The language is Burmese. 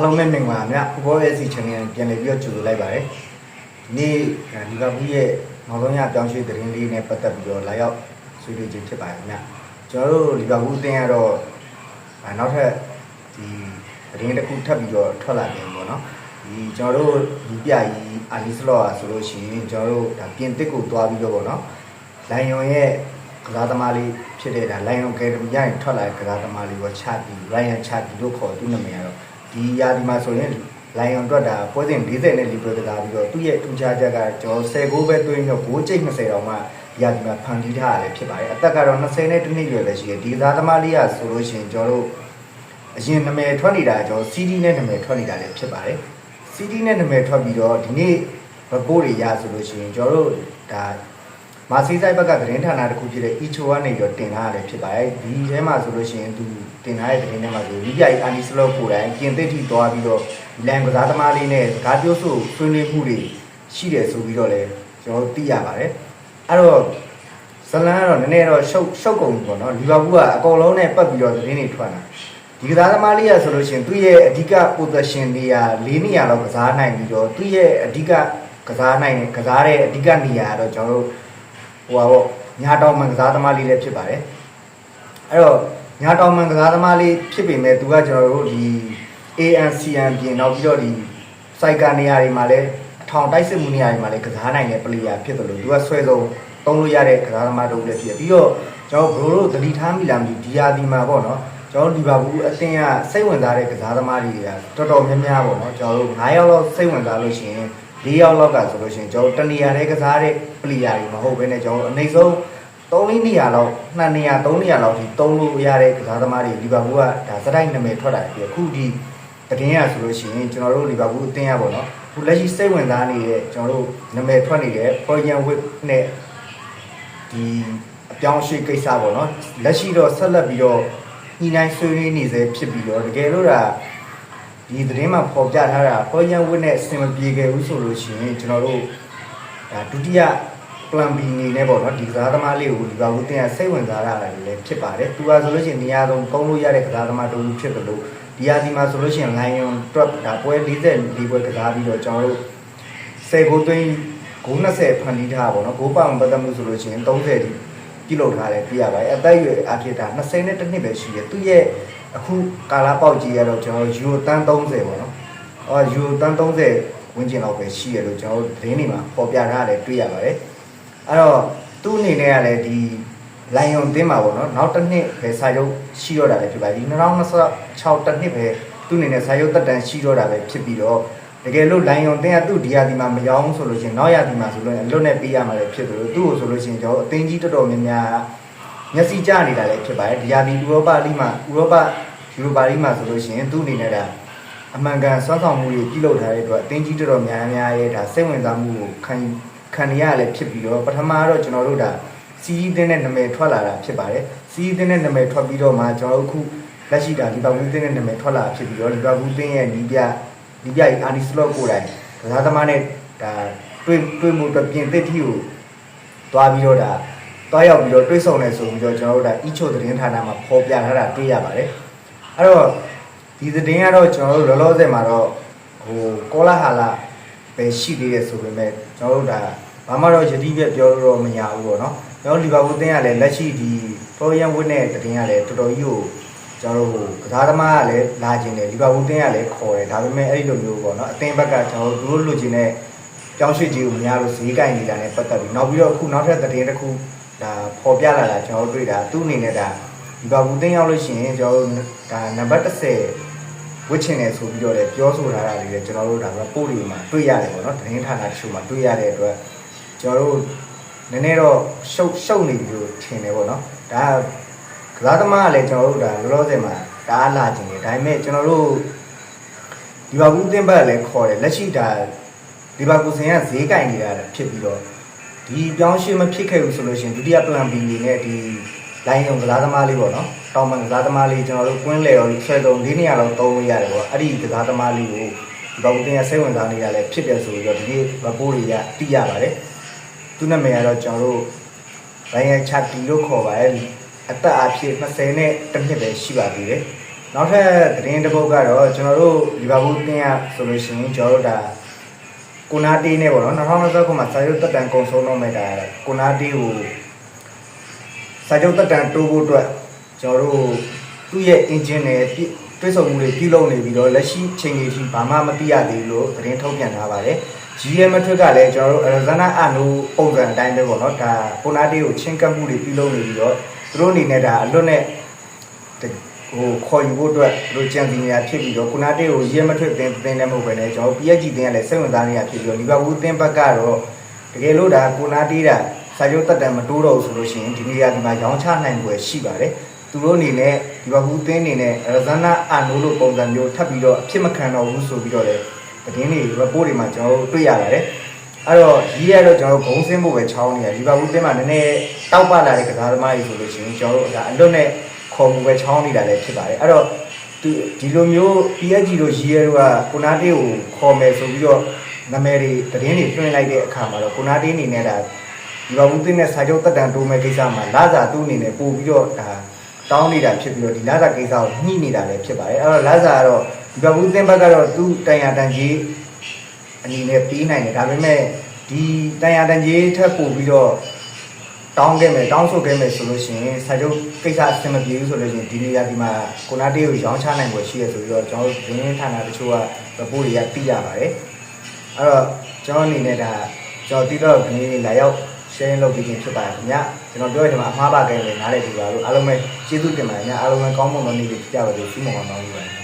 အားလုံးပဲမင်္ဂလာပါဗျဖူဘော AC channel ပြန်လည်ပြီးတော့ကြိုဆိုလိုက်ပါတယ်ဒီနေ့လီဗာပူးရဲ့နောက်ဆုံးရပြောင်းရွှေ့သတင်းလေးနဲ့ပတ်သက်ပြီးတော့လာရောက်ဆွေးနွေးခြင်းဖြစ်ပါတယ်ဗျကျွန်တော်တို့လီဗာပူးအသင်းကတော့အာနောက်ထပ်ဒီသတင်းတစ်ခုထပ်ပြီးတော့ထွက်လာတယ်ပေါ့နော်ဒီကျွန်တော်တို့ဒီပြကြီးအာလီစလော့อ่ะဆိုလို့ရှိရင်ကျွန်တော်တို့ဒါပြင်တစ်ကိုတွားပြီးတော့ပေါ့နော်လိုင်ယွန်ရဲ့ကစားသမားလေးဖြစ်တဲ့ဒါလိုင်ယွန်ကယ်ဒမီရရင်ထွက်လာတဲ့ကစားသမားလေးကိုချာတီရိုင်ယန်ချာတီလို့ခေါ်သူ့နာမည်ကတော့ ဒီရာဒီမှာဆိုရင်လိုင်ယွန်အတွက်ဒါပွဲစဉ်40နဲ့လီပွဲကစားပြီးတော့သူ့ရဲ့ထူးခြားချက်ကကျွန်တော်10ဂိုးပဲသွင်းတော့ဂိုးကျိတ်20တောင်မှဒီရာဒီမှာဖန်တီးထားရတယ်ဖြစ်ပါတယ်အသက်ကတော့20နဲ့တနှစ်ရွယ်ပဲရှိတယ်ဒီကစားသမားလေးကဆိုလို့ရှိရင်ကျွန်တော်တို့အရင်နာမည်ထွက်နေတာကျွန်တော် CD နဲ့နာမည်ထွက်နေတာလည်းဖြစ်ပါတယ် CD နဲ့နာမည်ထွက်ပြီးတော့ဒီနေ့ report တွေရဆိုလို့ရှိရင်ကျွန်တော်တို့ဒါ မာစီဆိုင်ဘက်ကသတင်းဌာနတစ်ခုဖြစ်တဲ့ Icho ကနေတော့တင်ထားရတယ်ဖြစ်ပါတယ်ဒီထဲမှာဆိုလို့ရှိရင်သူတင်ထားတဲ့သတင်းထဲမှာဆိုဒီပြိုင်အာနီစလော့ကိုယ်တိုင်ပြင်သစ်ထိသွားပြီးတော့လန်ကစားသမားလေးနဲ့စကားပြောဆိုဆွေးနွေးမှုတွေရှိတယ်ဆိုပြီးတော့လည်းကျွန်တော်သိရပါတယ်အဲ့တော့ဇလန်ကတော့နည်းနည်းတော့ရှုပ်ရှုပ်ကုန်ပြီပေါ့နော်လီဗာပူးကအကောင်လုံးနဲ့ပတ်ပြီးတော့သတင်းတွေထွက်လာဒီကစားသမားလေးရဆိုလို့ရှိရင်သူ့ရဲ့အဓိက position တွေက၄နေရာလောက်ကစားနိုင်ပြီးတော့သူ့ရဲ့အဓိကကစားနိုင်ကစားတဲ့အဓိကနေရာကတော့ကျွန်တော်တို့ ဟိုပါပေါ့ညာတောင်မှန်ကစားသမားလေးလည်းဖြစ်ပါတယ်အဲ့တော့ညာတောင်မှန်ကစားသမားလေးဖြစ်ပေမဲ့သူကကျွန်တော်တို့ဒီ ANCN ပြင်နောက်ပြီးတော့ဒီစိုက်ကနေရာတွေမှာလည်းအထောင်တိုက်စစ်မှုနေရာတွေမှာလည်းကစားနိုင်တဲ့ player ဖြစ်တယ်လို့သူကဆွဲဆုံးသုံးလို့ရတဲ့ကစားသမားတို့လည်းဖြစ်ပြီးတော့ကျွန်တော်ဘရိုတို့သတိထားမိလားမသိဒီယာဒီမှာပေါ့နော်ကျွန်တော်ဒီပါဘူးအသင်းကစိတ်ဝင်စားတဲ့ကစားသမားတွေကတော်တော်များများပေါ့နော်ကျွန်တော်တို့9ယောက်လောက်စိတ်ဝင်စားလို့ရှိရင် ၄ယောက်လောက်ကဆိုလို့ရှိရင်ကျွန်တော်တနေရာတည်းကစားတဲ့ player တွေမဟုတ်ဘဲနဲ့ကျွန်တော်အနေဆုံး3လေးနေရာလောက်2နေရာ3နေရာလောက်ထိတုံးလို့ရတဲ့ကစားသမားတွေလီဗာပူးကဒါစတိုက်နာမည်ထွက်လာပြီအခုဒီတည်င်းရဆိုလို့ရှိရင်ကျွန်တော်တို့လီဗာပူးအသင်းရပေါ့နော်အခုလက်ရှိစိတ်ဝင်စားနေတဲ့ကျွန်တော်တို့နာမည်ထွက်နေတဲ့ Foyan Wit နဲ့ဒီအပြောင်းအရွှေ့ကိစ္စပေါ့နော်လက်ရှိတော့ဆက်လက်ပြီးတော့ညှိနှိုင်းဆွေးနွေးနေစေဖြစ်ပြီးတော့တကယ်လို့ဒါ ဒီသတင်းမှာပေါ်ပြထားတာပေါ်ရန်ဝစ်နဲ့အဆင်မပြေခဲ့ဘူးဆိုလို့ရှိရင်ကျွန်တော်တို့ဒါဒုတိယ plan B နေနဲ့ပေါ့နော်ဒီကစားသမားလေးကိုဒီပါဘူးတင်ရစိတ်ဝင်စားရတာလည်းဖြစ်ပါတယ်သူကဆိုလို့ရှိရင်နေရာဆုံးကုန်းလို့ရတဲ့ကစားသမားတူဖြစ်တယ်လို့ဒီဟာဒီမှာဆိုလို့ရှိရင် Lion Drop ဒါပွဲ44ပွဲကစားပြီးတော့ကျွန်တော်တို့10ဂိုးသွင်းဂိုး20ဖန်တီးထားပါတော့ဂိုးပောင်ပတ်သက်မှုဆိုလို့ရှိရင်30ဒီပြုလုပ်ထားတယ်ပြရပါတယ်အသက်အရွယ်အဖြစ်ဒါ20နဲ့တစ်နှစ်ပဲရှိတယ်သူရဲ့ အခုကာလာပေါက်ကြီးရတော့ကျွန်တော်ယူတန်း30ပေါ့နော်အော်ယူတန်း30ဝန်းကျင်လောက်ပဲရှိရလို့ကျွန်တော်တို့သတင်းတွေမှာပေါ်ပြထားတယ်တွေ့ရပါတယ်အဲ့တော့သူ့အနေနဲ့ကလည်းဒီလိုင်ယွန်တင်းမှာပေါ့နော်နောက်တစ်နှစ်ပဲစာရုပ်ရှိတော့တာလည်းဖြစ်ပါတယ်ဒီ2026တစ်နှစ်ပဲသူ့အနေနဲ့စာရုပ်တက်တန်းရှိတော့တာပဲဖြစ်ပြီးတော့တကယ်လို့လိုင်ယွန်တင်းကသူ့ဒီယာဒီမှာမရောင်းဆိုလို့ရှိရင်နောက်ယာဒီမှာဆိုလို့အလွတ်နဲ့ပေးရမှာလည်းဖြစ်တယ်လို့သူ့ကိုဆိုလို့ရှိရင်ကျွန်တော်အသင်းကြီးတော်တော်များများ မျက်စိကျနေတာလည်းဖြစ်ပါတယ်ဒီယာဒီဥရောပလိမှာဥရောပယူရိုပါလိမှာဆိုလို့ရှိရင်သူ့အနေနဲ့ဒါအမှန်ကန်စွမ်းဆောင်မှုတွေပြုလုပ်ထားတဲ့အတွက်အသင်းကြီးတော်တော်များများရဲ့ဒါစိတ်ဝင်စားမှုကိုခံခံရရလည်းဖြစ်ပြီးတော့ပထမတော့ကျွန်တော်တို့ဒါစီးတင်းတဲ့နာမည်ထွက်လာတာဖြစ်ပါတယ်စီးတင်းတဲ့နာမည်ထွက်ပြီးတော့မှကျွန်တော်တို့အခုလက်ရှိဒါလီဗာပူးတင်းတဲ့နာမည်ထွက်လာဖြစ်ပြီးတော့လီဗာပူးတင်းရဲ့နီးပြနီးပြအာဒီစလော့ကိုယ်တိုင်ကစားသမားနဲ့ဒါတွေ့တွေ့မှုအတွက်ပြင်သစ်ထီကိုသွားပြီးတော့ဒါ တွားရောက်ပြီးတော့တွေ့ဆုံနေဆိုပြီးတော့ကျွန်တော်တို့ဒါအီချိုသတင်းဌာနမှာဖော်ပြထားတာတွေ့ရပါတယ်အဲ့တော့ဒီသတင်းကတော့ကျွန်တော်တို့လောလောဆယ်မှာတော့ဟိုကောလာဟာလာပဲရှိသေးတယ်ဆိုပေမဲ့ကျွန်တော်တို့ဒါဘာမှတော့ယတိပြက်ပြောလို့တော့မရဘူးပေါ့နော်ကျွန်တော်လီဗာပူးတင်းကလည်းလက်ရှိဒီဖလိုရန်ဝစ်နဲ့သတင်းကလည်းတော်တော်ကြီးကိုကျွန်တော်တို့ကစားသမားကလည်းလာခြင်းတယ်လီဗာပူးတင်းကလည်းခေါ်တယ်ဒါပေမဲ့အဲ့ဒီလိုမျိုးပေါ့နော်အသင်းဘက်ကကျွန်တော်တို့လူချင်းနဲ့ကြောင်းရွှေ့ကြီးကိုမရလို့ဈေးကင်နေတာနဲ့ပတ်သက်ပြီးနောက်ပြီးတော့အခုနောက်ထပ်သတင်းတစ်ခု ဒါပေါ်ပြလာတာကျွန်တော်တို့တွေ့တာသူ့အနေနဲ့ဒါလီဗာပူးတင်းရောက်လို့ရှိရင်ကျွန်တော်တို့ဒါနံပါတ်30ဝစ်ချင်တယ်ဆိုပြီးတော့လည်းပြောဆိုထားတာတွေလည်းကျွန်တော်တို့ဒါကပို့တွေမှာတွေ့ရတယ်ပေါ့နော်သတင်းဌာနတချို့မှာတွေ့ရတဲ့အတွက်ကျွန်တော်တို့နည်းနည်းတော့ရှုပ်ရှုပ်နေပြီလို့ထင်တယ်ပေါ့နော်ဒါကစားသမားကလည်းကျွန်တော်တို့ဒါလောလောဆယ်မှာဒါအားလာခြင်းတယ်ဒါပေမဲ့ကျွန်တော်တို့ဒီဘာဘူးတင်ဘက်လည်းခေါ်တယ်လက်ရှိဒါဒီဘာကူစင်ကဈေးကင်နေတာဖြစ်ပြီးတော့ ဒီပြောင်းရွှေ့မဖြစ်ခဲ့ဘူးဆိုလို့ရှိရင်ဒုတိယ plan B အနေနဲ့ဒီလိုင်းယုံကစားသမားလေးပေါ့နော်တောင်ပန်ကစားသမားလေးကျွန်တော်တို့ကွင်းလေရောဆွဲဆုံး၄နေရာလောက်သုံးလို့ရတယ်ပေါ့အဲ့ဒီကစားသမားလေးကိုဒီဘာဘူးတင်ကစိတ်ဝင်စားနေတာလည်းဖြစ်တယ်ဆိုပြီးတော့ဒီနေ့မပိုးတွေကသိရပါတယ်သူနာမည်ကတော့ကျွန်တော်တို့လိုင်းရချာတီလို့ခေါ်ပါတယ်အသက်အဖြစ်20နဲ့တစ်နှစ်ပဲရှိပါသေးတယ်နောက်ထပ်သတင်းတစ်ပုဒ်ကတော့ကျွန်တော်တို့လီဗာပူးတင်းရဆိုလို့ရှိရင်ကျွန်တော်တို့ဒါ ကိုနာတီးနဲ့ပေါ့နော်2020ခုမှာစာရုပ်တက်တန်ကုံဆုံးတော့မဲ့ဒါကိုနာတီးကိုစာရုပ်တက်တန်တိုးဖို့အတွက်ကျွန်တော်တို့သူ့ရဲ့ engine နဲ့ပြည့်တွဲဆုံမှုတွေပြုလုပ်နေပြီးတော့လက်ရှိချိန်ကြီးရှိဘာမှမသိရသေးဘူးလို့သတင်းထုတ်ပြန်ထားပါတယ် GM ထွက်ကလည်းကျွန်တော်တို့ Arizona အနိုပုံစံအတိုင်းပဲပေါ့နော်ဒါကိုနာတီးကိုချင်းကပ်မှုတွေပြုလုပ်နေပြီးတော့သူတို့အနေနဲ့ဒါအလွတ်နဲ့ ဟိုခေါ်ယူဖို့အတွက်တို့ကြံစီနေတာဖြစ်ပြီးတော့ကုနာတေကိုရဲမထွက်တင်တင်လည်းမဟုတ်ပဲねကျွန်တော် PSG တင်းကလည်းစိတ်ဝင်စားနေတာဖြစ်ပြီးတော့လီဗာပူးတင်းဘက်ကတော့တကယ်လို့ဒါကုနာတေတာစာချုပ်တက်တန်မတိုးတော့ဘူးဆိုလို့ရှိရင်ဒီနေရာဒီမှာရောင်းချနိုင်ွယ်ရှိပါတယ်သူတို့အနေနဲ့လီဗာပူးတင်းအနေနဲ့ရဇာနာအာနိုလိုပုံစံမျိုးထပ်ပြီးတော့အဖြစ်မခံတော့ဘူးဆိုပြီးတော့လေသတင်းတွေ report တွေမှာကျွန်တော်တို့တွေ့ရပါတယ်အဲ့တော့ကြီးရတော့ကျွန်တော်တို့ဂုံးစင်းဖို့ပဲချောင်းနေရလီဗာပူးတင်းမှာနည်းနည်းတောက်ပလာတဲ့ကစားသမားကြီးဆိုလို့ရှိရင်ကျွန်တော်တို့ဒါအလွတ်နဲ့ ခေါ်မှုပဲချောင်းနေတာလည်းဖြစ်ပါတယ်အဲ့တော့ဒီဒီလိုမျိုး PSG တို့ရီရဲတို့ကကိုနာတေးကိုခေါ်မယ်ဆိုပြီးတော့နာမည်တွေသတင်းတွေတွင်းလိုက်တဲ့အခါမှာတော့ကိုနာတေးအနေနဲ့ဒါဒီဘာဘူးတင်းနဲ့စာချုပ်တက်တန်တိုးမဲ့ကိစ္စမှာလာစာသူ့အနေနဲ့ပို့ပြီးတော့ဒါတောင်းနေတာဖြစ်ပြီးတော့ဒီလာစာကိစ္စကိုညှိနေတာလည်းဖြစ်ပါတယ်အဲ့တော့လာစာကတော့ဒီဘာဘူးတင်းဘက်ကတော့သူ့တန်ရာတန်ကြီးအနေနဲ့ပြီးနိုင်တယ်ဒါပေမဲ့ဒီတန်ရာတန်ကြီးထပ်ပို့ပြီးတော့ တောင်းခဲ့မယ်တောင်းဆိုခဲ့မယ်ဆိုလို့ရှိရင်စာချုပ်ကိစ္စအဆင်မပြေဘူးဆိုလို့ရှိရင်ဒီနေရာဒီမှာကိုနာတေးကိုရောင်းချနိုင်ွယ်ရှိရဆိုပြီးတော့ကျွန်တော်တို့ရင်းဌာနတချို့က report တွေကသိရပါတယ်အဲ့တော့ကျွန်တော်အနေနဲ့ဒါကျွန်တော်တိတော့ဒီနေ့လာရောက် share လုပ်ပြီးခြင်းဖြစ်ပါတယ်ခင်ဗျကျွန်တော်ပြောရတဲ့မှာအမှားပါခဲ့တယ်နားလည်ကြပါလို့အားလုံးပဲကျေးဇူးတင်ပါတယ်ခင်ဗျအားလုံးပဲကောင်းမွန်သောနေ့တွေဖြစ်ကြပါစေစီးမွန်ကောင်းပါလို့